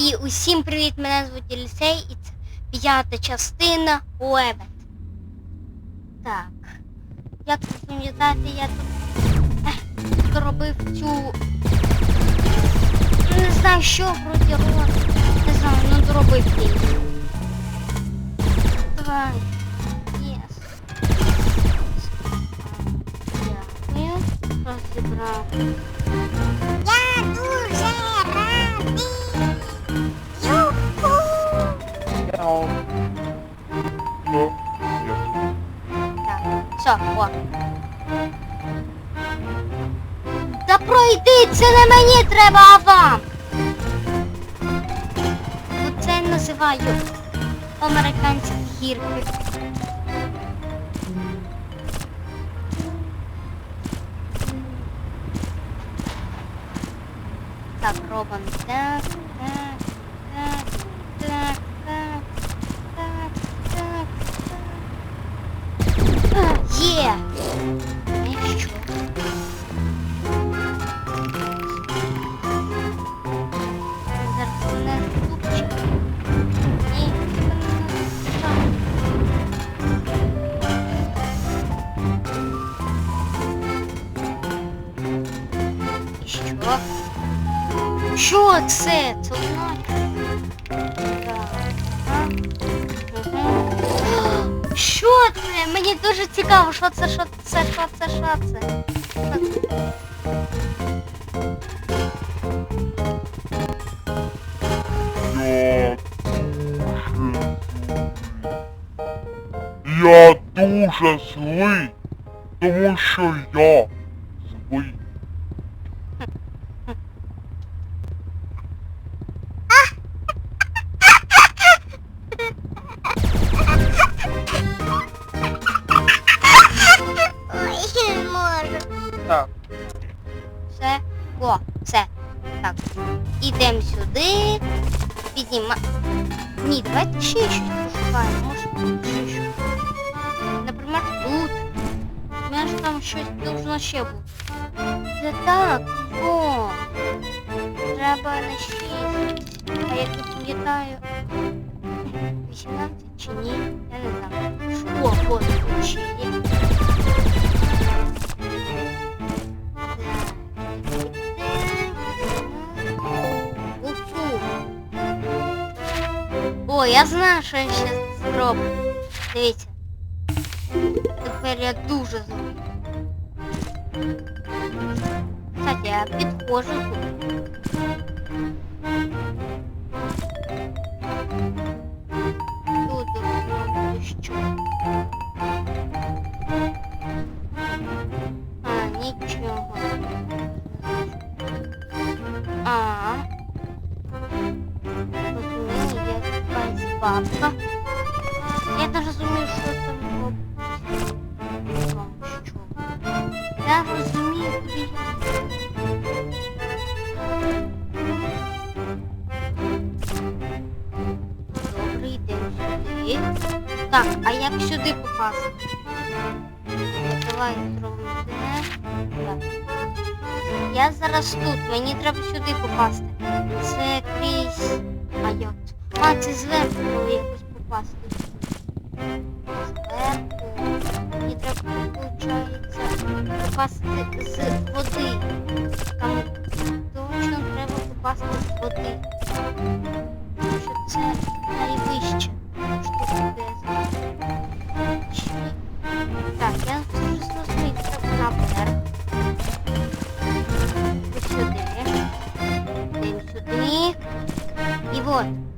І усім привіт, мене звуть Єлісей, і це п'ята частина Лебед. Так. Як ви пам'ятаєте, я тут ех, доробив цю. Не знаю що, вроді рот. Не знаю, ну доробив її. Давай. Єс. Дякую. Розібрав. Це не мені треба, а вам. Оце я називаю американські гірки. Так, робимо так, Що це? Мгм. Що це? Мені дуже цікаво, що це, що це, що це. Я дуже злий, тому що я Так. Все. О, все. Так. Ідемо сюди. Підніма. Ні, давайте ще щось пошукаємо. Може, ще щось. Наприклад, тут. У мене ж там щось должно ще бути. Це так, о. Треба на 6. А я пам'ятаю. 18 чи ні? Я не знаю. О, вот, тут О, я знаю, що я ще зроблю. Дивіться. Тепер я дуже злий. Кстати, я підходжу тут. Тут зроблю що. Бабка. Я не розумію, що там робить. Що? Я розумію, куди я. Добре, йдемо сюди. Так, а як сюди попасти? Давай зробимо. Так. Я зараз тут, мені треба сюди попасти. Це крізь. А? Це зверху треба якось попасти. Зверху. Мені треба, виходить, попасти з води. Там точно треба попасти з води. Тому що це найвище. Штука, де я Так, я дуже зрозумію, треба наверх. І от.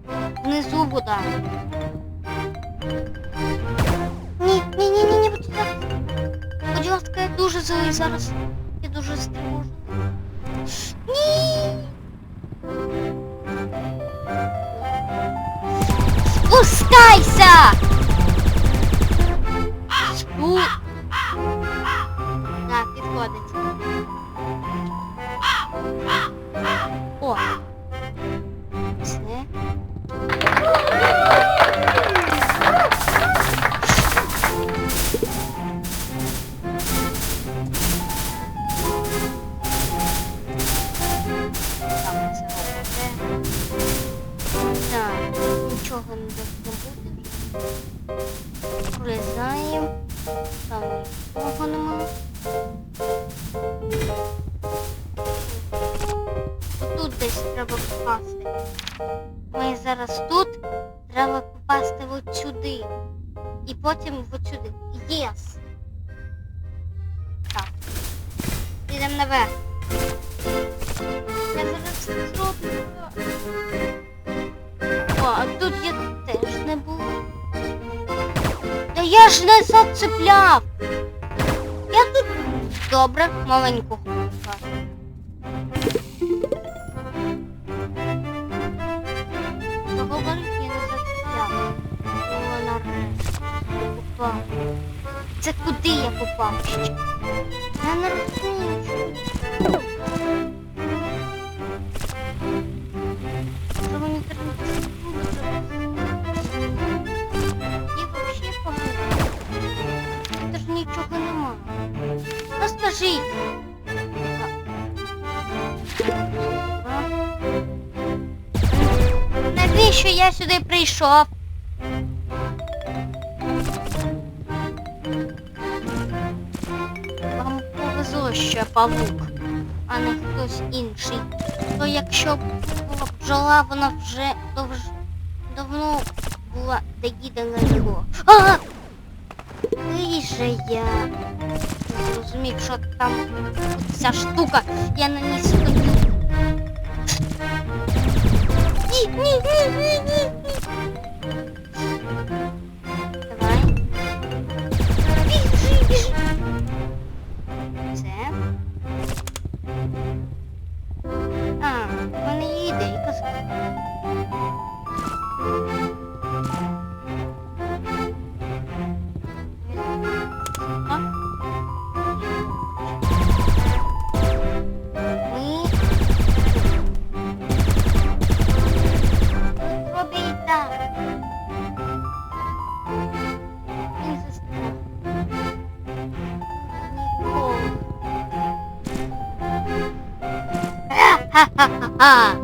Внизу вода. Ні, ні, ні, ні, ні, будь ласка. Будь ласка, я дуже злий зараз. Я дуже стривожений. Ні. Спускайся! Спу... Так, підходить. Пролізаємо. Там нікого нема. Отут десь треба попасти. Ми зараз тут. Треба попасти от сюди. І потім от сюди. Єс! Так. Підемо наверх. Я зараз це зроблю. О, а тут я я ж не зацепляв. Я тут добре, маленьку хату. Поговорив, я не зацепляв. О, нарешті. Попав. Це куди я попав? Я не розумію, Навіщо я сюди прийшов? Вам повезло, що я павук, а не хтось інший. То якщо б була вона вже довж... давно була доїдена його. А! Же я зрозумів, що там ця штука. Я на ній стою. Ні, ні, ні, ні, ні, Ờ.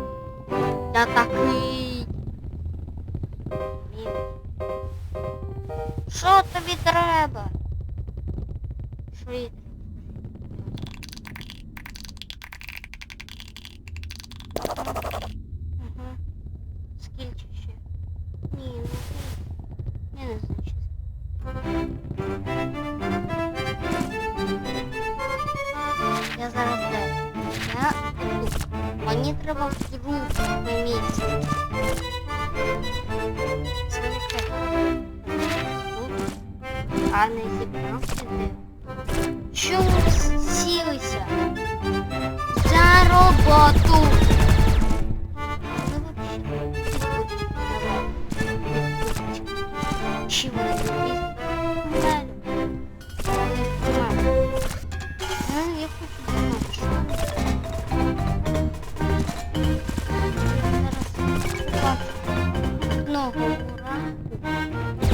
Треба в друге місце. Це. А не зібрався де? Чому сілися? За вообще, Чего ลกรัก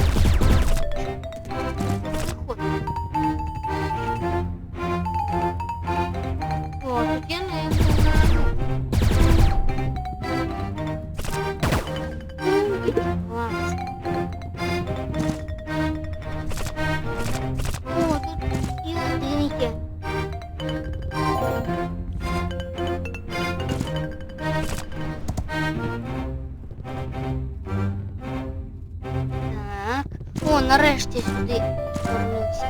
нарешті сюди повернувся.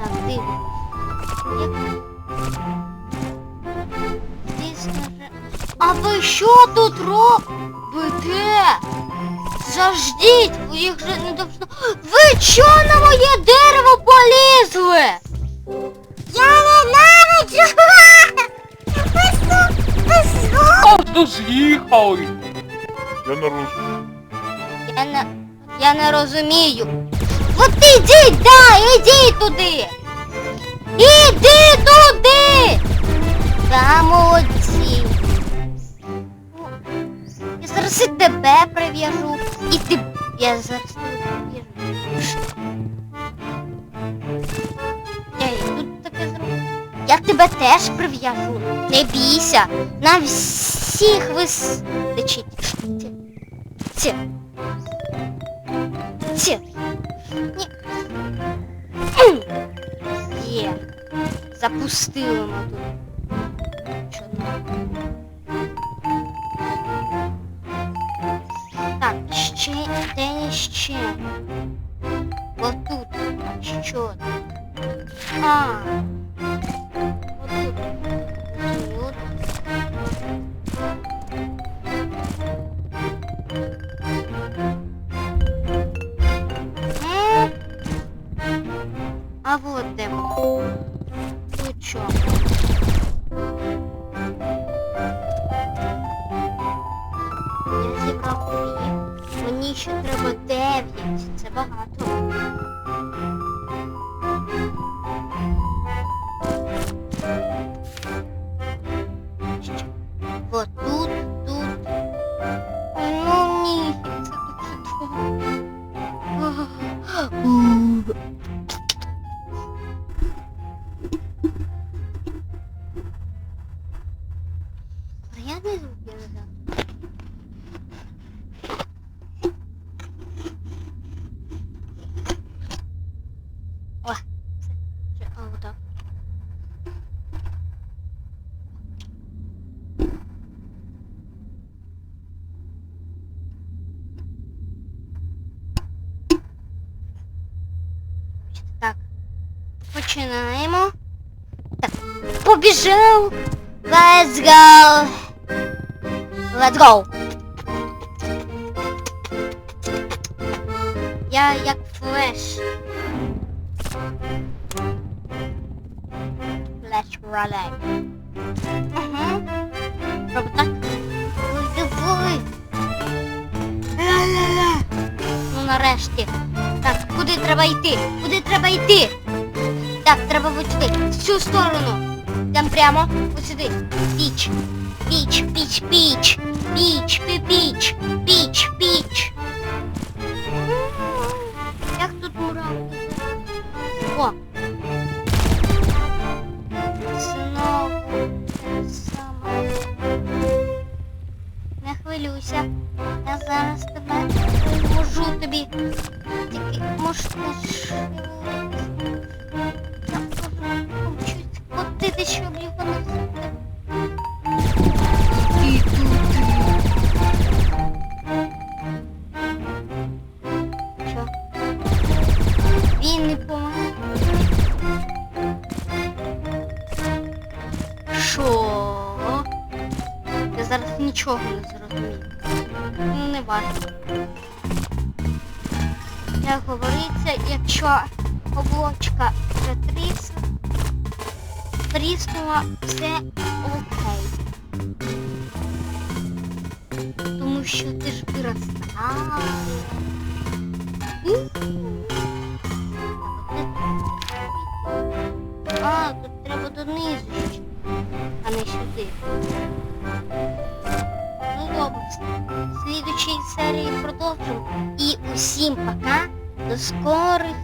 Так, дивимось. Як... А ви що тут робите? Заждіть, ви їх же не должно... Ви чо на моє дерево полізли? Я ненавиджу! Пису! Пису! Просто з'їхали. Я не розумію. Я не, я не розумію. От ідіть, да, ідіть туди. Іди туди. Да, молодці. Я зараз і тебе прив'яжу. І ти. Я зараз тебе прив'яжу. Я і тут таке зроблю. Я тебе теж прив'яжу. Не бійся. На всіх вистачить. Ці. Ці. Запустили. Чудно. Так, ще, де ще? Отут. Що? А. much. Починаємо. Так, побіжав. Let's go. Let's go. Я як флеш. Флеш ролей. Ага. Роби так. Ой, давай. Ля-ля-ля. Ну нарешті. Так, куди треба йти? Куди треба йти? Так, треба ось сюди. В цю сторону. Йдемо прямо. Ось сюди. Піч. Піч, піч, піч. Піч, пі, піч. Піч, піч. Як тут муравки? О. Синок. те. Не хвилюйся. Я зараз тебе поможу тобі. Тільки можеш ходити, щоб його не зробити. Що? Він не помагає. Що? Я зараз нічого не зрозумію. Ну, не важливо. Як говориться, якщо облочка вже тріс, тріснула, все окей. Тому що ти ж виростає. А, тут треба донизу, а не сюди. Ну добре, в слідучій серії продовжимо. І усім пока. До скорих.